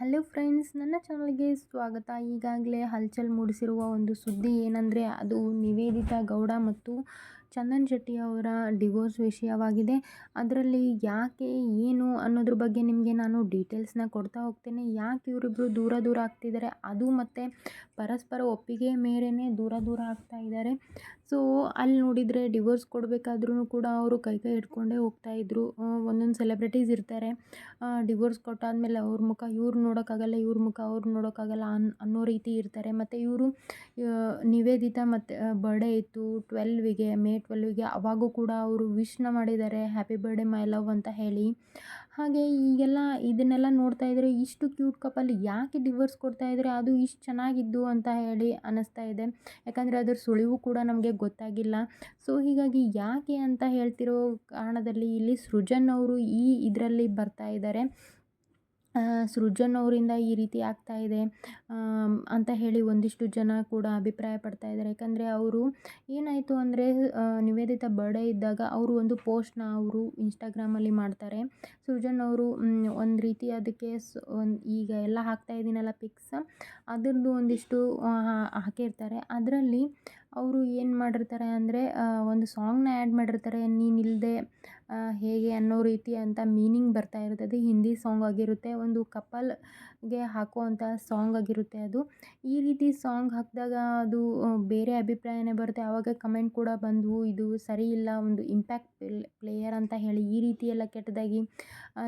Hello friends ನನ್ನ ಚಾನಲ್ಗೆ ಸ್ವಾಗತ. ಈಗಾಗಲೇ ಹಲ್ಚಲ್ ಮೂಡಿಸಿರುವ ಒಂದು ಸುದ್ದಿ ಏನಂದರೆ, ಅದು ನಿವೇದಿತಾ ಗೌಡ ಮತ್ತು ಚಂದನ್ ಶೆಟ್ಟಿ ಅವರ ಡಿವೋರ್ಸ್ ವಿಷಯವಾಗಿದೆ. ಅದರಲ್ಲಿ ಯಾಕೆ, ಏನು ಅನ್ನೋದ್ರ ಬಗ್ಗೆ ನಿಮಗೆ ನಾನು ಡೀಟೇಲ್ಸ್ನ ಕೊಡ್ತಾ ಹೋಗ್ತೇನೆ. ಯಾಕೆ ಇವರಿಬ್ಬರು ದೂರ ದೂರ ಆಗ್ತಿದ್ದಾರೆ? ಅದು ಮತ್ತು ಪರಸ್ಪರ ಒಪ್ಪಿಗೆ ಮೇರೆನೇ ದೂರ ದೂರ ಆಗ್ತಾ ಇದ್ದಾರೆ. ಸೊ ಅಲ್ಲಿ ನೋಡಿದರೆ ಡಿವೋರ್ಸ್ ಕೊಡಬೇಕಾದ್ರೂ ಕೂಡ ಅವರು ಕೈ ಕೈ ಹಿಡ್ಕೊಂಡೇ ಹೋಗ್ತಾಯಿದ್ರು ಒಂದೊಂದು ಸೆಲೆಬ್ರಿಟೀಸ್ ಇರ್ತಾರೆ. ಡಿವೋರ್ಸ್ ಕೊಟ್ಟಾದಮೇಲೆ ಅವ್ರ ಮುಖ ಇವ್ರು ನೋಡೋಕ್ಕಾಗಲ್ಲ ಇವ್ರ ಮುಖ ಅವ್ರು ನೋಡೋಕ್ಕಾಗಲ್ಲ ಅನ್, ಅನ್ನೋ ರೀತಿ ಇರ್ತಾರೆ. ಮತ್ತು ಇವರು ನಿವೇದಿತಾ ಮತ್ತು ಬರ್ಡೇ ಇತ್ತು. ಟ್ವೆಲ್ವಿಗೆ ಮೇ ಟ್ವೆಲ್ವಿಗೆ ಅವಾಗೂ ಕೂಡ ಅವರು ವಿಶ್ನ ಮಾಡಿದ್ದಾರೆ ಹ್ಯಾಪಿ ಬರ್ಡೇ ಮೈ ಲವ್ ಅಂತ ಹೇಳಿ. ಹಾಗೆ ಈಗೆಲ್ಲ ಇದನ್ನೆಲ್ಲ ನೋಡ್ತಾ ಇದ್ದರೆ ಇಷ್ಟು ಕ್ಯೂಟ್ ಕಪಲ್ ಯಾಕೆ ಡಿವೋರ್ಸ್ ಕೊಡ್ತಾ ಇದ್ದಾರೆ ಅದು ಇಷ್ಟು ಚೆನ್ನಾಗಿದ್ದು ಅಂತ ಹೇಳಿ ಅನ್ನಿಸ್ತಾ ಇದೆ. ಯಾಕಂದರೆ ಅದರ ಸುಳಿವು ಕೂಡ ನಮಗೆ ಗೊತ್ತಾಗಿಲ್ಲ. ಸೊ ಹೀಗಾಗಿ ಯಾಕೆ ಅಂತ ಹೇಳ್ತಿರೋ ಕಾರಣದಲ್ಲಿ ಇಲ್ಲಿ ಸೃಜನ್ ಅವರು ಈ ಇದರಲ್ಲಿ ಬರ್ತಾ ಇದ್ದಾರೆ. ಸೃಜನ್ ಅವರಿಂದ ಈ ರೀತಿ ಆಗ್ತಾ ಇದೆ. ಅಂತ ಹೇಳಿ ಒಂದಿಷ್ಟು ಜನ ಕೂಡ ಅಭಿಪ್ರಾಯ ಪಡ್ತಾ ಇದ್ದಾರೆ. ಯಾಕಂದರೆ ಅವರು ಏನಾಯಿತು ಅಂದರೆ ನಿವೇದಿತ ಬರ್ಡೇ ಇದ್ದಾಗ ಅವರು ಒಂದು ಪೋಸ್ಟ್ನ ಅವರು ಇನ್ಸ್ಟಾಗ್ರಾಮಲ್ಲಿ ಮಾಡ್ತಾರೆ. ಸೃಜನ್ ಅವರು ಒಂದು ರೀತಿ ಅದಕ್ಕೆ ಒಂದು ಈಗ ಎಲ್ಲ ಹಾಕ್ತಾ ಇದ್ದೀನಲ್ಲ ಪಿಕ್ಸ್ ಅದರದ್ದು ಒಂದಿಷ್ಟು ಹಾಕಿರ್ತಾರೆ. ಅದರಲ್ಲಿ ಅವರು ಏನು ಮಾಡಿರ್ತಾರೆ ಅಂದರೆ ಒಂದು ಸಾಂಗ್ನ ಆ್ಯಡ್ ಮಾಡಿರ್ತಾರೆ. ನೀನಿಲ್ಲದೆ ಹೇಗೆ ಅನ್ನೋ ರೀತಿ ಅಂತ ಮೀನಿಂಗ್ ಬರ್ತಾ ಇರ್ತದೆ. ಹಿಂದಿ ಸಾಂಗ್ ಆಗಿರುತ್ತೆ. ಒಂದು ಕಪಲ್ಗೆ ಹಾಕುವಂಥ ಸಾಂಗ್ ಆಗಿರುತ್ತೆ ಅದು. ಈ ರೀತಿ ಸಾಂಗ್ ಹಾಕಿದಾಗ ಅದು ಬೇರೆ ಅಭಿಪ್ರಾಯನೇ ಬರುತ್ತೆ. ಆವಾಗ ಕಮೆಂಟ್ ಕೂಡ ಬಂದವು ಇದು ಸರಿ ಇಲ್ಲ, ಒಂದು ಇಂಪ್ಯಾಕ್ಟ್ ಪ್ಲೇಯರ್ ಅಂತ ಹೇಳಿ ಈ ರೀತಿ ಎಲ್ಲ ಕೆಟ್ಟದಾಗಿ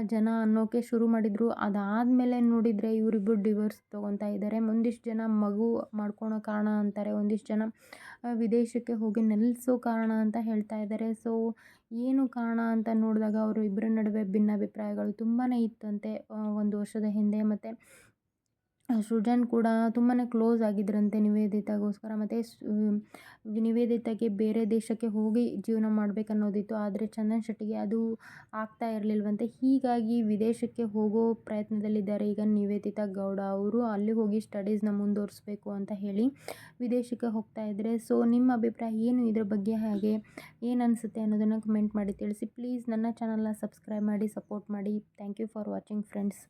ಜನ ಅನ್ನೋಕ್ಕೆ ಶುರು ಮಾಡಿದರು. ಅದಾದಮೇಲೆ ನೋಡಿದರೆ ಇವರಿಬ್ಬರು ಡಿವೋರ್ಸ್ ತೊಗೊತಾ ಇದ್ದಾರೆ. ಒಂದಿಷ್ಟು ಜನ ಮಗು ಮಾಡ್ಕೊಳೋ ಕಾರಣ ಅಂತಾರೆ, ಒಂದಿಷ್ಟು ಜನ ವಿದೇಶಕ್ಕೆ ಹೋಗಿ ನೆಲೆಸೋ ಕಾರಣ ಅಂತ ಹೇಳ್ತಾ ಇದ್ದಾರೆ. ಸೊ, ಏನು ಕಾರಣ ಅಂತ ನೋಡಿದಾಗ ಅವರು ಇಬ್ಬರ ನಡುವೆ ಭಿನ್ನಾಭಿಪ್ರಾಯಗಳು ತುಂಬಾ ಇತ್ತಂತೆ ಒಂದು ವರ್ಷದ ಹಿಂದೆ. ಮತ್ತು ಸೃಜನ್ ಕೂಡ ತುಂಬಾ ಕ್ಲೋಸ್ ಆಗಿದ್ದರಂತೆ ನಿವೇದಿತಾಗೋಸ್ಕರ. ಮತ್ತು ನಿವೇದಿತಾಗೆ ಬೇರೆ ದೇಶಕ್ಕೆ ಹೋಗಿ ಜೀವನ ಮಾಡಬೇಕನ್ನೋದಿತ್ತು. ಆದರೆ ಚಂದನ್ ಶೆಟ್ಟಿಗೆ ಅದು ಆಗ್ತಾ ಇರಲಿಲ್ವಂತೆ. ಹೀಗಾಗಿ ವಿದೇಶಕ್ಕೆ ಹೋಗೋ ಪ್ರಯತ್ನದಲ್ಲಿದ್ದಾರೆ ಈಗ ನಿವೇದಿತಾ ಗೌಡ ಅವರು. ಅಲ್ಲಿ ಹೋಗಿ ಸ್ಟಡೀಸ್ನ ಮುಂದುವರಿಸ್ಬೇಕು ಅಂತ ಹೇಳಿ ವಿದೇಶಕ್ಕೆ ಹೋಗ್ತಾ ಇದ್ದರೆ ಸೊ, ನಿಮ್ಮ ಅಭಿಪ್ರಾಯ ಏನು? ಇದ್ರ ಬಗ್ಗೆ ಹಾಗೆ ಏನು ಅನಿಸುತ್ತೆ ಅನ್ನೋದನ್ನು ಕಮೆಂಟ್ ಮಾಡಿ ತಿಳಿಸಿ. ಪ್ಲೀಸ್ ನನ್ನ ಚಾನಲ್ನ ಸಬ್ಸ್ಕ್ರೈಬ್ ಮಾಡಿ, ಸಪೋರ್ಟ್ ಮಾಡಿ. Thank you for watching friends.